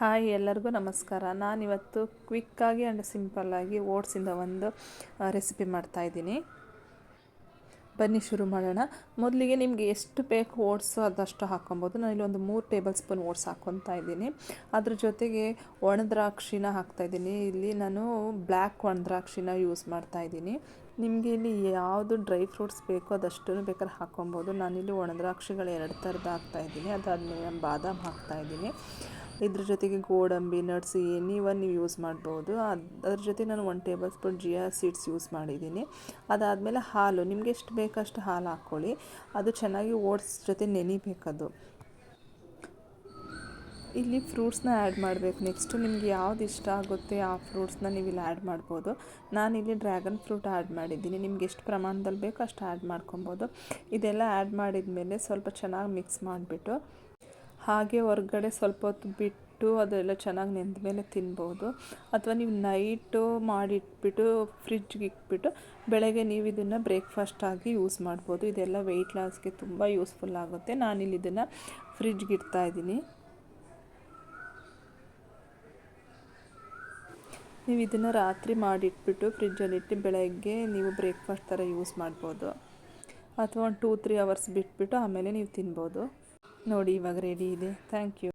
Hi ಎಲ್ಲರಿಗೂ ನಮಸ್ಕಾರ. ನಾನಿವತ್ತು ಕ್ವಿಕ್ಕಾಗಿ ಆ್ಯಂಡ್ ಸಿಂಪಲ್ಲಾಗಿ ಓಟ್ಸಿಂದ ಒಂದು ರೆಸಿಪಿ ಮಾಡ್ತಾಯಿದ್ದೀನಿ ಬನ್ನಿ ಶುರು ಮಾಡೋಣ. ಮೊದಲಿಗೆ ನಿಮಗೆ ಎಷ್ಟು ಬೇಕು ಓಟ್ಸು ಅದಷ್ಟು ಹಾಕ್ಕೊಬೋದು ನಾನು ಇಲ್ಲಿ ಒಂದು ಮೂರು ಟೇಬಲ್ ಸ್ಪೂನ್ ಓಟ್ಸ್ ಹಾಕ್ಕೊತಾ ಇದ್ದೀನಿ. ಅದ್ರ ಜೊತೆಗೆ ಒಣದ್ರಾಕ್ಷಿನ ಹಾಕ್ತಾಯಿದ್ದೀನಿ ಇಲ್ಲಿ ನಾನು ಬ್ಲ್ಯಾಕ್ ಒಣದ್ರಾಕ್ಷಿನ ಯೂಸ್ ಮಾಡ್ತಾಯಿದ್ದೀನಿ ನಿಮಗೆ ಇಲ್ಲಿ ಯಾವುದು ಡ್ರೈ ಫ್ರೂಟ್ಸ್ ಬೇಕೋ ಅದಷ್ಟು ಬೇಕಾದ್ರೆ ಹಾಕ್ಕೊಬೋದು ನಾನಿಲ್ಲಿ ಒಣದ್ರಾಕ್ಷಿಗಳು ಎರಡು ಥರದ ಹಾಕ್ತಾಯಿದ್ದೀನಿ ಅದಾದಮೇಲೆ ಬಾದಾಮ್ ಹಾಕ್ತಾಯಿದ್ದೀನಿ ಇದ್ರ ಜೊತೆಗೆ ಗೋಡಂಬಿ, ನಟ್ಸ್ ಎನಿವನ್ ನೀವು ಯೂಸ್ ಮಾಡ್ಬೋದು. ಅದು, ಅದ್ರ ಜೊತೆ ನಾನು one tablespoon chia seeds use ಮಾಡಿದ್ದೀನಿ. ಅದಾದಮೇಲೆ ಹಾಲು, ನಿಮಗೆ ಎಷ್ಟು ಬೇಕಷ್ಟು ಹಾಲು ಹಾಕ್ಕೊಳ್ಳಿ. ಅದು ಚೆನ್ನಾಗಿ ಓಟ್ಸ್ ಜೊತೆ ನೆನಿಬೇಕದು. ಇಲ್ಲಿ ಫ್ರೂಟ್ಸ್ನ ಆ್ಯಡ್ ಮಾಡಬೇಕು. ನೆಕ್ಸ್ಟು ನಿಮ್ಗೆ ಯಾವ್ದು ಇಷ್ಟ ಆಗುತ್ತೆ ಆ ಫ್ರೂಟ್ಸ್ನ ನೀವು ಇಲ್ಲಿ ಆ್ಯಡ್ ಮಾಡ್ಬೋದು. ಇಲ್ಲಿ ಡ್ರ್ಯಾಗನ್ ಫ್ರೂಟ್ ಆ್ಯಡ್ ಮಾಡಿದ್ದೀನಿ. ನಿಮ್ಗೆ ಎಷ್ಟು ಪ್ರಮಾಣದಲ್ಲಿ ಬೇಕೋ ಅಷ್ಟು ಆ್ಯಡ್ ಮಾಡ್ಕೊಬೋದು. ಇದೆಲ್ಲ ಆ್ಯಡ್ ಮಾಡಿದ ಮೇಲೆ ಸ್ವಲ್ಪ ಚೆನ್ನಾಗಿ ಮಿಕ್ಸ್ ಮಾಡಿಬಿಟ್ಟು ಹಾಗೆ ಹೊರ್ಗಡೆ ಸ್ವಲ್ಪ ಹೊತ್ತು ಬಿಟ್ಟು ಅದೆಲ್ಲ ಚೆನ್ನಾಗಿ ನೆಂದ ಮೇಲೆ ತಿನ್ಬೋದು. ಅಥವಾ ನೀವು ನೈಟು ಮಾಡಿಟ್ಬಿಟ್ಟು ಫ್ರಿಜ್ಗೆ ಇಟ್ಬಿಟ್ಟು ಬೆಳಗ್ಗೆ ನೀವು ಇದನ್ನು ಬ್ರೇಕ್ಫಾಸ್ಟಾಗಿ ಯೂಸ್ ಮಾಡ್ಬೋದು. ಇದೆಲ್ಲ ವೆಯ್ಟ್ ಲಾಸ್ಗೆ ತುಂಬ ಯೂಸ್ಫುಲ್ ಆಗುತ್ತೆ. ನಾನಿಲ್ಲಿ ಇದನ್ನು ಫ್ರಿಜ್ಗೆ ಇಡ್ತಾ ಇದ್ದೀನಿ. ನೀವು ಇದನ್ನು ರಾತ್ರಿ ಮಾಡಿಟ್ಬಿಟ್ಟು ಫ್ರಿಜ್ಜಲ್ಲಿಟ್ಟು ಬೆಳಗ್ಗೆ ನೀವು ಬ್ರೇಕ್ಫಾಸ್ಟ್ ಥರ ಯೂಸ್ ಮಾಡ್ಬೋದು. ಅಥವಾ ಒಂದು ಟೂ, ತ್ರೀ ಅವರ್ಸ್ ಬಿಟ್ಬಿಟ್ಟು ಆಮೇಲೆ ನೀವು ತಿನ್ಬೋದು. ನೋಡಿ ಇವಾಗ ರೆಡಿ ಇದೆ. Thank you